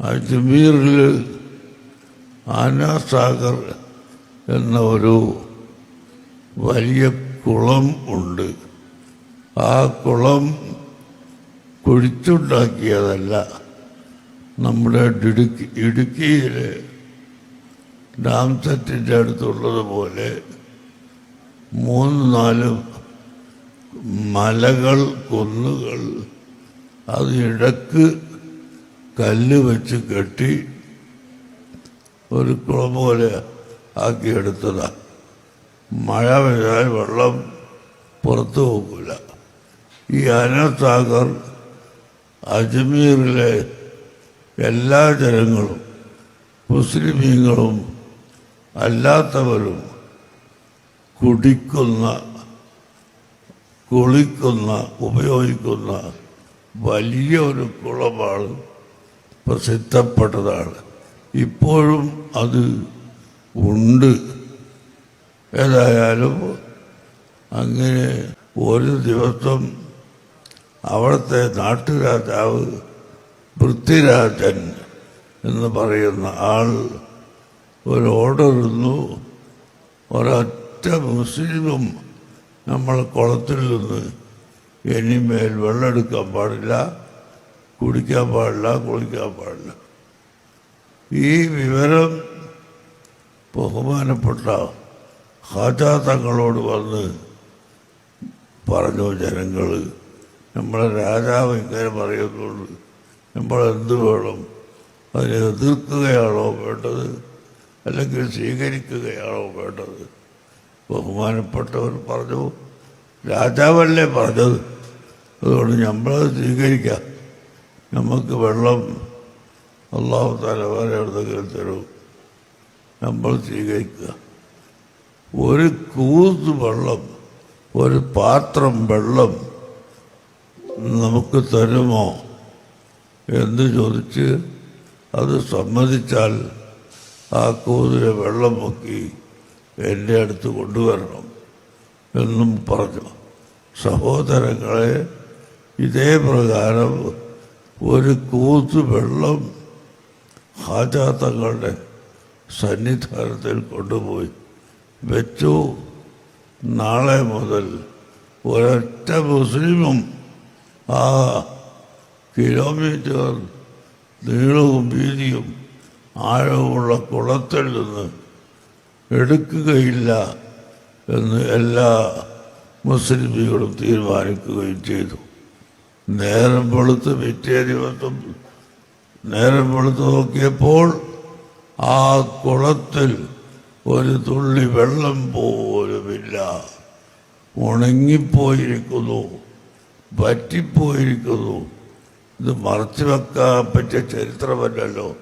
അജ്മീറിൽ ആനാസാഗർ എന്ന ഒരു വലിയ കുളം ഉണ്ട്. ആ കുളം കുഴിച്ചുണ്ടാക്കിയതല്ല. നമ്മുടെ ഇടുക്കി ഇടുക്കിയിലെ ഡാം സെറ്റിന്റെ അടുത്തുള്ളതുപോലെ മൂന്ന് നാല് മലകൾ കുന്നുകൾ അതിടക്ക് കല്ല് വെച്ച് കെട്ടി ഒരു കുളം പോലെ ആക്കിയെടുത്തതാ മഴ പെയ്താൽ വെള്ളം പുറത്തു പോകില്ല ഈ അനസാഗർ അജ്മീറിലെ എല്ലാ ജനങ്ങളും മുസ്ലിമീങ്ങളും അല്ലാത്തവരും കുടിക്കുന്ന കുളിക്കുന്ന ഉപയോഗിക്കുന്ന വലിയ ഒരു കുളമാണ് പ്രസിദ്ധപ്പെട്ടതാണ്. ഇപ്പോഴും അത് ഉണ്ട്. ഏതായാലും അങ്ങനെ ഒരു ദിവസം അവിടുത്തെ നാട്ടുരാജാവ് പൃഥ്വിരാജൻ എന്ന് പറയുന്ന ആൾ ഒരു ഓർഡർ ഇന്നു ഒരൊറ്റ മുസ്ലിമും നമ്മൾ കുളത്തിൽ നിന്ന് ഇനിമേൽ വെള്ളമെടുക്കാൻ പാടില്ല. കുടിക്കാൻ പാടില്ല കുളിക്കാൻ പാടില്ല. ഈ വിവരം ബഹുമാനപ്പെട്ട ഹാജാ തങ്ങളോട് വന്ന് പറഞ്ഞു ജനങ്ങൾ നമ്മളെ രാജാവ് ഇങ്ങനെ പറയുന്നുണ്ട് നമ്മളെന്ത് വേണം? അതിനെ എതിർക്കുകയാണോ വേണ്ടത്? അല്ലെങ്കിൽ സ്വീകരിക്കുകയാണോ വേണ്ടത്? ബഹുമാനപ്പെട്ടവർ പറഞ്ഞു രാജാവല്ലേ പറഞ്ഞത്. അതുകൊണ്ട് നമ്മളത് സ്വീകരിക്കാം. നമുക്ക് വെള്ളം അള്ളാഹു താല വേറെ എവിടെന്നെങ്കിലും തരും. നമ്മൾ സ്വീകരിക്കുക. ഒരു കൂത്ത് വെള്ളം ഒരു പാത്രം വെള്ളം നമുക്ക് തരുമോ എന്ന് ചോദിച്ച് അത് സമ്മതിച്ചാൽ ആ കൂതിരെ വെള്ളം മുക്കി എന്റെ അടുത്ത് കൊണ്ടുവരണം എന്നും പറഞ്ഞു. സഹോദരങ്ങളെ ഇതേ പ്രകാരം ഒരു കൂത്ത് വെള്ളം ഹാജാ തങ്ങളുടെ സന്നിധാനത്തിൽ കൊണ്ടുപോയി വെച്ചു. നാളെ മുതൽ ഒരൊറ്റ മുസ്ലിമും ആ കിലോമീറ്റർ നീളവും വീതിയും ആഴവുമുള്ള കുളത്തിൽ നിന്ന് എടുക്കുകയില്ല എന്ന് എല്ലാ മുസ്ലിമുകളും തീരുമാനിക്കുകയും ചെയ്തു. നേരം വെളുത്ത് പിറ്റേ ദിവസം നേരം വെളുത്ത് നോക്കിയപ്പോൾ ആ കുളത്തിൽ ഒരു തുള്ളി വെള്ളം പോലുമില്ല. ഉണങ്ങിപ്പോയിരിക്കുന്നു പറ്റിപ്പോയിരിക്കുന്നു ഇത് മറച്ചു വെക്കാൻ പറ്റിയ ചരിത്രമല്ലല്ലോ.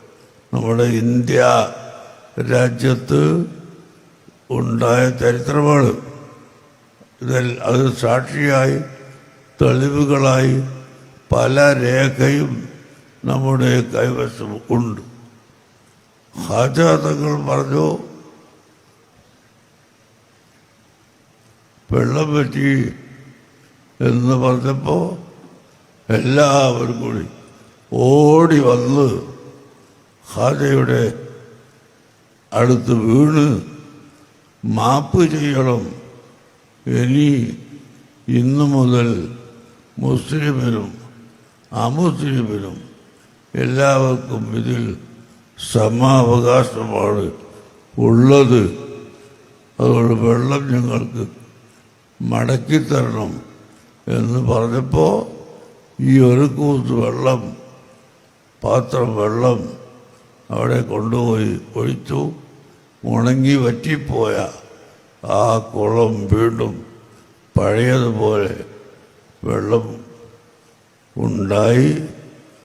നമ്മുടെ ഇന്ത്യ രാജ്യത്ത് ഉണ്ടായ ചരിത്രമാണ്. ഇതിൽ അത് സാക്ഷിയായി തെളിവുകളായി പല രേഖയും നമ്മുടെ കൈവശം ഉണ്ട്. ഹാജാതങ്ങൾ പറഞ്ഞു വെള്ളം പറ്റി എന്ന് പറഞ്ഞപ്പോൾ എല്ലാവരും കൂടി ഓടി വന്ന് ഹാജയുടെ അടുത്ത് വീണ് മാപ്പ് ചെയ്യണം. ഇനി ഇന്നു മുതൽ മുസ്ലിമിനും അമുസ്ലിമിനും എല്ലാവർക്കും ഇതിൽ സമാവകാശമാണ് ഉള്ളത്. അതുകൊണ്ട് വെള്ളം ഞങ്ങൾക്ക് മടക്കിത്തരണം എന്ന് പറഞ്ഞപ്പോൾ ഈ ഒരു കൂത്ത് വെള്ളം പാത്രം വെള്ളം അവിടെ കൊണ്ടുപോയി ഒഴിച്ചു. ഉണങ്ങി വറ്റിപ്പോയ ആ കുളം വീണ്ടും പഴയതുപോലെ വെള്ളം ഉണ്ടായി.